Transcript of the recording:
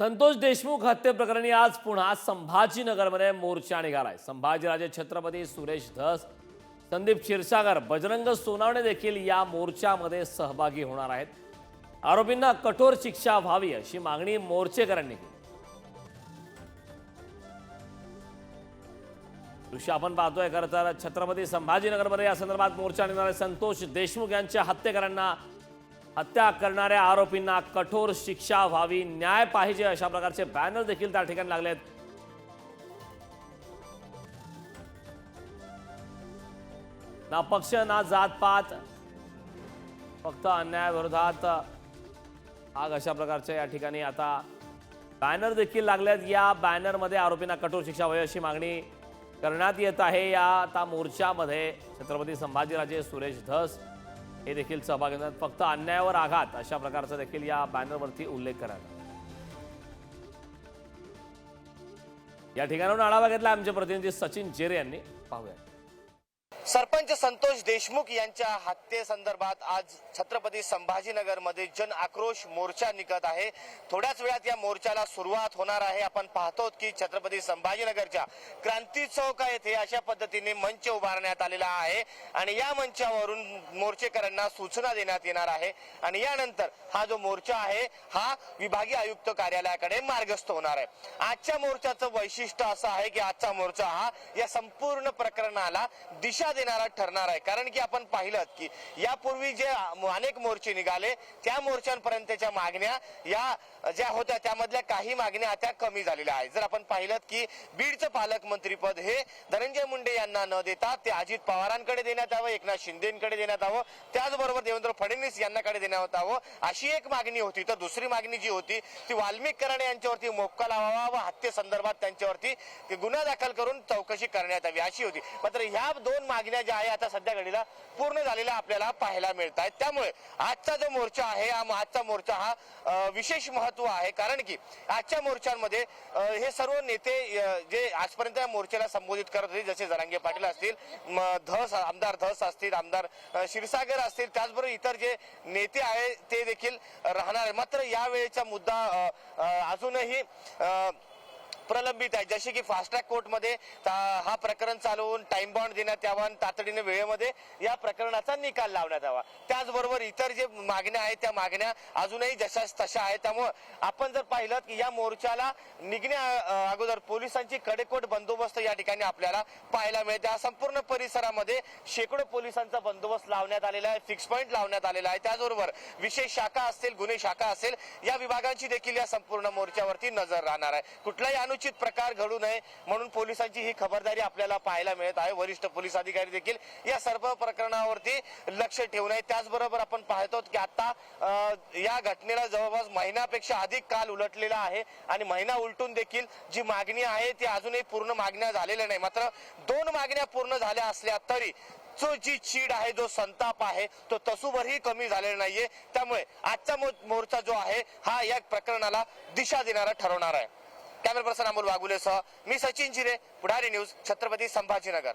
संतोष देशमुख हत्येप्रकरणी आज पुन्हा संभाजीनगरमध्ये मोर्चा निघालाय. संभाजीराजे छत्रपती सुरेश धस संदीप क्षीरसागर बजरंग सोनावणे देखील या मोर्चामध्ये सहभागी होणार आहेत. आरोपींना कठोर शिक्षा व्हावी अशी मागणी मोर्चेकरांनी केली. दृश्य आपण पाहतोय खरं तर छत्रपती संभाजीनगरमध्ये या संदर्भात मोर्चा निघणारे संतोष देशमुख यांच्या हत्येकरांना हत्या करणाऱ्या आरोपींना कठोर शिक्षा व्हावी न्याय पाहिजे अशा प्रकारचे बॅनर देखील त्या ठिकाणी लागले आहेत. ना पक्ष ना जात पात फक्त अन्यायाविरोधात आग अशा प्रकारच्या या ठिकाणी आता बॅनर देखील लागलेत या बॅनरमध्ये आरोपींना कठोर शिक्षा व्हावी अशी मागणी करण्यात येत आहे. या आता मोर्चामध्ये छत्रपती संभाजीराजे सुरेश धस हे देखील सहभागी घेतात फक्त अन्यायावर आघात अशा प्रकारचा देखील या बॅनरवरती उल्लेख करायला. या ठिकाणाहून आढावा घेतला आमचे प्रतिनिधी सचिन जेरे यांनी. पाहूया. सरपंच संतोष देशमुख यांच्या हत्येसंदर्भात आज छत्रपती संभाजीनगरमध्ये जन आक्रोश मोर्चा निघत आहे. थोड्याच वेळात या मोर्चाला सुरुवात होणार आहे. आपण पाहतो की छत्रपती संभाजीनगरच्या क्रांती चौक येथे अशा पद्धतीने मंच उभारण्यात आलेला आहे आणि या मंचावरून मोर्चेकरांना सूचना देण्यात येणार आहे. आणि यानंतर हा जो मोर्चा आहे हा विभागीय आयुक्त कार्यालयाकडे मार्गस्थ होणार आहे. आजच्या मोर्चाचं वैशिष्ट्य असं आहे की आजचा मोर्चा हा या संपूर्ण प्रकरणाला दिशा देणारा ठरणार आहे. कारण की आपण पाहिलं की यापूर्वी जे अनेक मोर्चे निघाले त्या मोर्चांपर्यंतच्या मागण्या या ज्या होत्या त्यामधल्या काही मागण्या आता कमी झालेल्या आहेत. जर आपण पाहिलं की बीडचं पालकमंत्रीपद हे धनंजय मुंडे यांना न देता ते अजित पवारांकडे देण्यात यावं एकनाथ शिंदेकडे देण्यात यावं त्याचबरोबर देवेंद्र फडणवीस यांनाकडे देण्यात यावं अशी एक मागणी होती. तर दुसरी मागणी जी होती ती वाल्मिक कराडे यांच्यावरती मोक्का लावावा व हत्ये संदर्भात त्यांच्यावरती गुन्हा दाखल करून चौकशी करण्यात यावी अशी होती. मात्र ह्या दोन मागण्या ज्या आहे आता सध्या घडीला पूर्ण झालेल्या आपल्याला पाहायला मिळत आहेत त्यामुळे आजचा जो मोर्चा आहे आजचा मोर्चा हा विशेष महत्त्व आहे. कारण की आजच्या मोर्चांमध्ये हे सर्व नेते जे आजपर्यंत या मोर्चाला संबोधित करत होते जसे जरांगे पाटील असतील धस आमदार धस असतील आमदार क्षीरसागर असतील त्याचबरोबर इतर जे नेते आहे ते देखील राहणार आहे मात्र यावेळेचा मुद्दा अजूनही प्रलंबित आहे. जसे की फास्ट ट्रॅक कोर्टमध्ये हा प्रकरण चालवून टाइम बॉन्ड देण्यात यावा आणि तातडीने वेळेमध्ये या प्रकरणाचा निकाल लावण्यात यावा. त्याचबरोबर इतर जे मागण्या आहेत त्या मागण्या अजूनही जशाच तशा आहेत. त्यामुळं आपण जर पाहिलं की या मोर्चाला निघण्या अगोदर पोलिसांची कडेकोट बंदोबस्त या ठिकाणी आपल्याला पाहायला मिळते. या संपूर्ण परिसरामध्ये शेकडो पोलिसांचा बंदोबस्त लावण्यात आलेला आहे. फिक्स पॉईंट लावण्यात आलेला आहे. त्याचबरोबर विशेष शाखा असतील गुन्हे शाखा असेल या विभागांची देखील या संपूर्ण मोर्चावरती नजर राहणार आहे. कुठलाही अनुचित प्रकार घडू नये म्हणून पोलिसांची ही खबरदारी आपल्याला पाहायला मिळत आहे. वरिष्ठ पोलीस अधिकारी देखील या सर्व प्रकरणावरती लक्ष ठेवून आहे त्याचबरोबर आपण पाहतो की आता या घटनेला जवळपास महिन्यापेक्षा अधिक काल उलटलेला आहे आणि महिना उलटून देखील जी मागणी आहे ती अजूनही पूर्ण मागण्या झालेल्या नाही. मात्र दोन मागण्या पूर्ण झाल्या असल्या तरी जो जी चीड आहे जो संताप आहे तो तसूभरही कमी झालेला नाहीये. त्यामुळे आजचा मो- मोर्चा जो आहे हा या प्रकरणाला दिशा देणारा ठरवणार आहे. कॅमेरा पर्सन अमोल वागुलेसह मी सचिन जिरे पुढारी न्यूज छत्रपती संभाजीनगर